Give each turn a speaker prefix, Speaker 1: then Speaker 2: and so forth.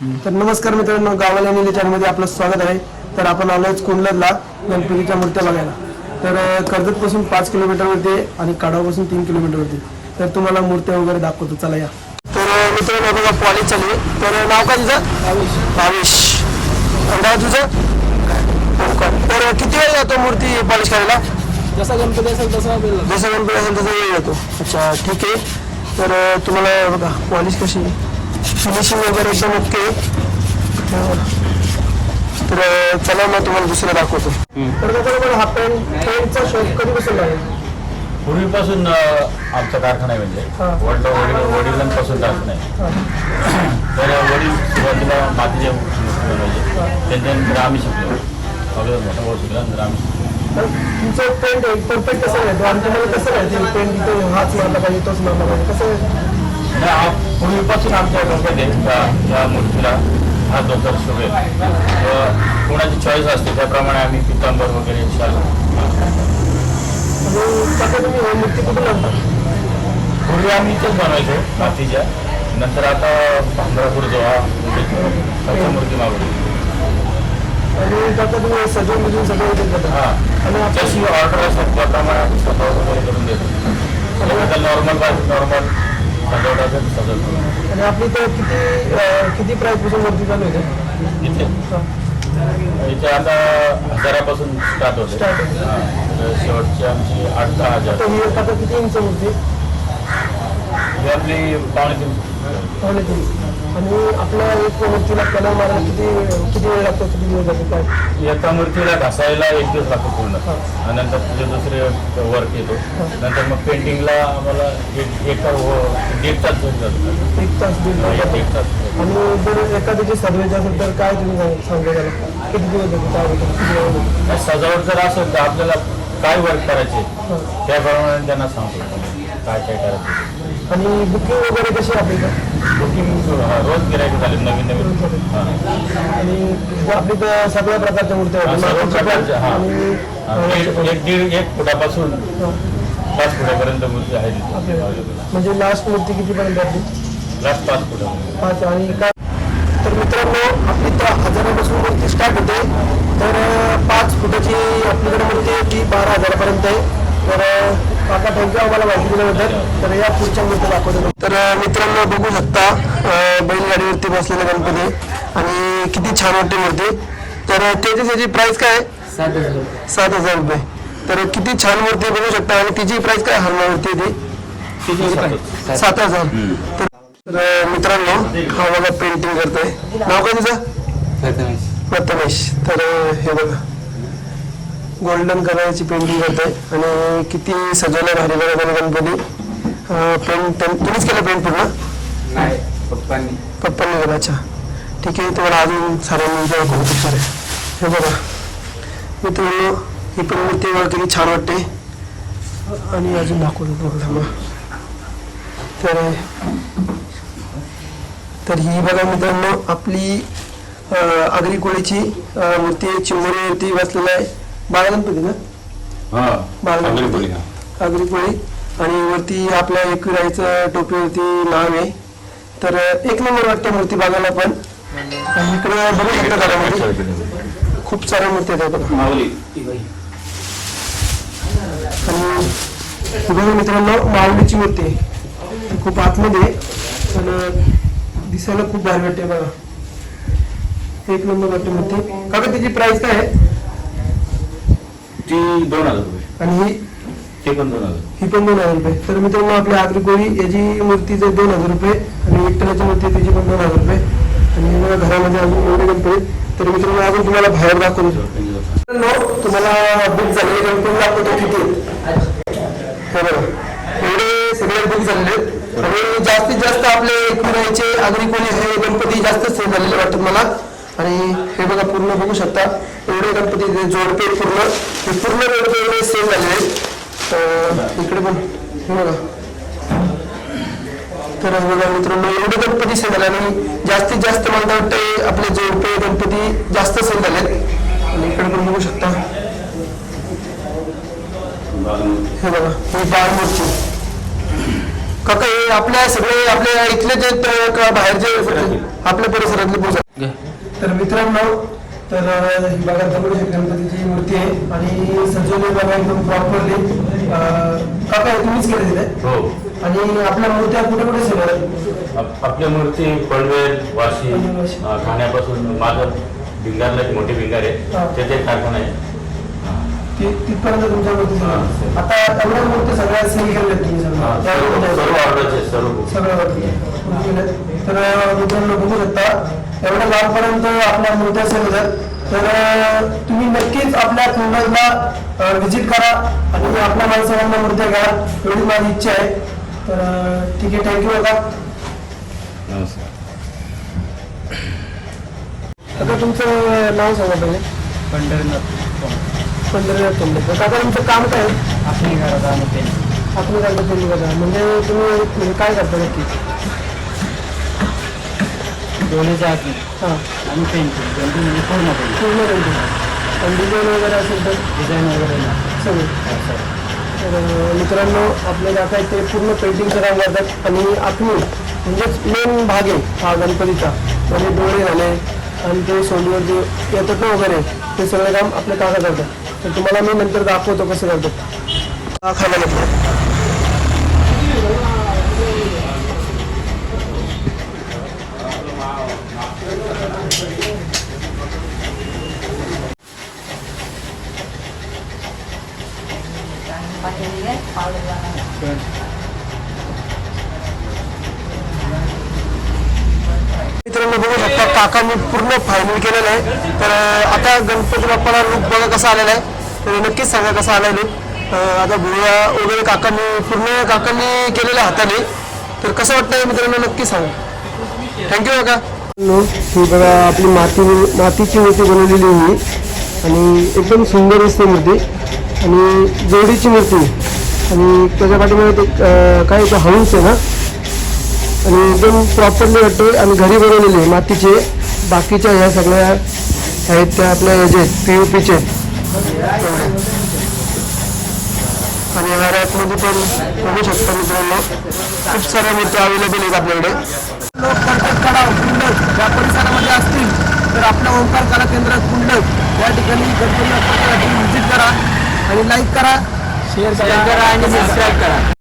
Speaker 1: तर नमस्कार मित्रांनो गावाला नेली चॅनलमध्ये आपलं स्वागत आहे. तर आपण आलोच कुंडलला गणपतीच्या मूर्त्या बघायला. तर कर्जतपासून पाच किलोमीटरवरती आणि काढापासून तीन किलोमीटरवरती तर तुम्हाला मूर्त्या वगैरे दाखवतो. चला या. तर मित्रांनो बघा कॉलेज चालू आहे. तर नाव काय तुझं? भावेश. नाव तुझं. तर किती वेळ जातो मूर्ती पॉलिश करायला?
Speaker 2: जसा गणपती असेल तसा.
Speaker 1: जसं गणपती असेल तसा वेळ येतो अच्छा ठीक आहे. तर तुम्हाला बघा पॉलिश कशी फिनिशिंग वगैरे एकदम ओके तर चला मग तुम्हाला दुसरं दाखवतो. तर त्याच्याबरोबर हा पेन पेनचा शोध कधीपासून लागेल
Speaker 3: पूर्वीपासून आमचा कारखाना आहे म्हणजे. वडील वडील वडिलांपासून कारखाना आहे तर वडील सुरुवातीला मातीच्या मूर्ती बनवायचे त्यांच्यानंतर आम्ही शिकलो. अगोदर मोठा भाऊ शिकला. नंतर आम्ही
Speaker 1: तुमचं पेंट परफेक्ट कसं राहतो आणि तुम्हाला कसं राहते पेंट हाच मारला पाहिजे तोच मारला पाहिजे. कसं
Speaker 3: पूर्वीपासून आमच्या डोक्यात आहे या मूर्तीला हा डोकर शोभेल कोणाची चॉईस असते त्याप्रमाणे आम्ही पितांबर वगैरे
Speaker 1: ही मूर्ती कुठून आणता?
Speaker 3: पूर्वी आम्ही इथेच बनवायचो मातीच्या. नंतर आता भांबरापूर जो हा त्याच्या मूर्ती मागवली.
Speaker 1: आणि त्याचा तुम्ही सजवून सगळं
Speaker 3: हा
Speaker 1: आणि
Speaker 3: ऑर्डर असेल त्याप्रमाणे आपण स्वतः वगैरे करून देतो. नॉर्मल नॉर्मल
Speaker 1: आणि आपली तर किती किती प्राईसपासून मूर्ती चालू होते
Speaker 3: इथे. इथे आता हजारापासून स्टार्ट होते.
Speaker 1: होते.
Speaker 3: शेवटची आमची आठ दहा हजार.
Speaker 1: तर ही आता किती इंच मूर्ती
Speaker 3: ही आपली पावणे तीन
Speaker 1: पावणे तीन आणि आपल्या एक मूर्तीला कलर मारायला किती किती वेळ लागतो? किती दिवस जातो काय?
Speaker 3: एका मूर्तीला घासायला एक दिवस लागतो पूर्ण. आणि नंतर तुझे दुसरे वर्क येतो. नंतर मग पेंटिंगला आम्हाला एक एका व- दीड तास जरी जातो.
Speaker 1: एक तास दीड तास.
Speaker 3: एक तास.
Speaker 1: आणि जर एखाद्याची सजवायची असेल तर काय तुम्ही सांग- त्याला? किती दिवस जातो? काय होतं? किती वेळ होतो?
Speaker 3: आणि सजावट जर असेल तर आपल्याला काय वर्क करायचे?
Speaker 1: हा.
Speaker 3: त्याप्रमाणे त्यांना सांगतो. काय काय करायचं?
Speaker 1: आणि बुकिंग वगैरे कशी आहे आपली?
Speaker 3: बुकिंग रोज गिरायक झाले नवीन नवीन.
Speaker 1: आणि आपली तर सगळ्या प्रकारच्या मूर्त्या. आणि.
Speaker 3: एक दीड एक फुटापासून. पाच फुटापर्यंत मूर्ती आहे.
Speaker 1: म्हणजे लास्ट मूर्ती कितीपर्यंत आपली
Speaker 3: लास्ट पाच फुटापर्यंत
Speaker 1: पाच आणि काय तर मित्रांनो आपली तर हजारापासून मूर्ती स्टार्ट होते तर पाच फुटाची आपल्याकडे मूर्ती आहे ती बारा हजारापर्यंत आहे तर काका थँक्यू आम्हाला माहिती दिल्याबद्दल तर या पुढच्या दाखवतो. तर मित्रांनो बघू शकता बैलगाडीवरती बसलेला गणपती आणि किती छान वाटते मूर्ती तर त्याची त्याची प्राइस काय? आहे
Speaker 2: सात हजार रुपये.
Speaker 1: सात हजार रुपये. तर किती छान मूर्ती बघू शकता आणि तिची प्राइस काय हरणावरती ती? सात हजार. तर तर मित्रांनो हा बघा पेंटिंग करतोय. नाव काय तुझं.
Speaker 2: प्रथमेश
Speaker 1: तर हे बघा. गोल्डन कलरची पेंटिंग करतोय आणि किती सजवलं भारी बघा गणपती. पेंट तुम्हीच केलं पेंट पूर्ण?
Speaker 2: नाही पप्पांनी.
Speaker 1: पप्पांनी केलं अच्छा. ठीक आहे तुम्हाला अजून साऱ्यांनी कौतुक सर हे बघा. मित्रांनो ही पण मूर्ती बघा किती छान वाटते. आणि अजून दाखवतो तुम्हाला थांबा. तर तर ही बघा मित्रांनो आपली अं, आगरी कोळीची मूर्ती चिंबोरीवरती बसलेला आहे. बाळगणपती ना
Speaker 3: हा
Speaker 1: बाळगणपती. आगरी कोळी आणि वरती आपल्या एकविराईचं टोपीवरती नाव आहे. तर एक नंबर वाटते मूर्ती बघायला पण. आणि इकडे बघू शकता घरामध्ये खूप साऱ्या मूर्ती आहेत बघा. आणि बघा मित्रांनो माऊलीची मूर्ती आहे. खूप आतमध्ये आहे. पण दिसायला खूप भारी वाटते बघा. एक नंबर वाटते मूर्ती. काका त्याची प्राइस काय आहे?
Speaker 3: ती दोन हजार रुपये.
Speaker 1: आणि ही?
Speaker 3: ते पण दोन हजार.
Speaker 1: ही पण दोन हजार रुपये. तर मित्रांनो आपल्या आगरी कोळी याची मूर्तीचे दोन हजार रुपये आणि विठ्ठलाची मूर्ती त्याची पण दोन हजार रुपये. आणि बघा घरामध्ये अजून एवढे गणपती तर मित्रांनो अजून तुम्हाला बाहेर दाखवतो मित्रांनो तुम्हाला बुक झालेले गणपती दाखवतो किती बघा एवढे सगळे बुक झालेले. आणि जास्तीत जास्त आपले एकविरायचे आगरी कोणी हे गणपती जास्त सेल झालेले वाटतात मला. आणि हे बघा पूर्ण बघू शकता. एवढे गणपती जोडपे पूर्ण हे पूर्ण गणपती एवढे सेम झाले आहेत. इकडे पण हे बघा. तर बघा मित्रांनो एवढे गणपती सेल झाले आणि जास्तीत जास्त मला वाटतं आपले जोडपे गणपती जास्त सेल झालेत. आणि इकडे पण बघू शकता. हे बघा ही बाळ मूर्ती. काका हे आपल्या सगळे आपल्या इथले जे त- का बाहेरचे आपल्या परिसरातले पूजा तर मित्रांनो तर ही बघा दगडूशेठ गणपतीची मूर्ती आहे आणि सजवली बघा एकदम प्रॉपरली काका तुम्हीच केले तिथे
Speaker 3: हो.
Speaker 1: आणि आपल्या मूर्त्या कुठे कुठे
Speaker 3: आप- आपल्या मूर्ती पनवेल वाशी ठाण्यापासून माझं भिंगारला एक मोठी भिंगार. आहे. एक कारखाना आहे.
Speaker 1: ती- तिथपर्यंत तुमच्या मूर्ती. आता एवढ्या मूर्ती सगळ्या सेल केल्या तुम्ही
Speaker 3: हा,
Speaker 1: सगळ्या केलं. तर मित्रांनो बघू शकता एवढ्या लांबपर्यंत आपल्या मूर्त्या सेल होतात तर तुम्ही नक्कीच आपल्या कुंडला व्हिजिट करा आणि आपल्या माणसांना मूर्त्या घ्या एवढी माझी इच्छा आहे. तर ठीक आहे थँक्यू आता
Speaker 3: नमस्कार.
Speaker 1: आता तुमचं नाव सांगा पहिले.
Speaker 2: पंढरीनाथ.
Speaker 1: तोंडे काका तुमचं काम काय?
Speaker 2: आपली ते.
Speaker 1: आपलं म्हणजे तुम्ही म्हणजे काय करता नक्की?
Speaker 2: आधी
Speaker 1: हां.
Speaker 2: आणि पेंटिंग पेंटिंग म्हणजे पूर्ण पेंटिंग
Speaker 1: पूर्ण पेंटिंग आणि डिझाईन वगैरे असेल तर?
Speaker 2: डिझाईन वगैरे ना
Speaker 1: सगळे. तर मित्रांनो आपले काका ते पूर्ण पेंटिंगचं काम करतात आणि आतून म्हणजेच मेन भाग आहे हा गणपतीचा. म्हणजे डोळे झाले आणि ते सोंडीवर जे येतात ना वगैरे ते सगळे काम आपले काका करतात. तर तुम्हाला मी नंतर दाखवतो कसं करतो. हा खायला लागतो मित्रांनो बघू शकता काकांनी पूर्ण फायनल केलेलं आहे. तर आता गणपती बाप्पाला लुक बघा कसा आलेला आहे. नक्कीच सांगा कसा आला लुक आता भुया वगैरे काकांनी पूर्ण काकांनी केलेल्या हाताने. तर कसं वाटतंय मित्रांनो नक्की सांगा. थँक्यू काका. ही बघा आपली माती मातीची मूर्ती बनवलेली ही. आणि एकदम सुंदर असते मूर्ती. आणि जोडीची मूर्ती. आणि त्याच्या पाठीमध्ये ते काय तो हंस आहे ना. आणि एकदम प्रॉपरली वाटते आणि घरी बनवलेली आहे, मातीचे. बाकीच्या ह्या सगळ्या आहेत त्या आपल्या ह्याचे पी यू पीचे आणि ह्या रॅकमध्ये पण बघू शकता मित्रांनो खूप साऱ्या मूर्त्या अवेलेबल आहेत आपल्याकडे. लोक कर्कट कडा कुंडक या परिसरामध्ये असतील तर आपल्या ओंकार कला केंद्रात कुंडक या ठिकाणी गणपती व्हिजिट करा आणि लाईक करा शेअर करा. आणि सबस्क्राईब करा.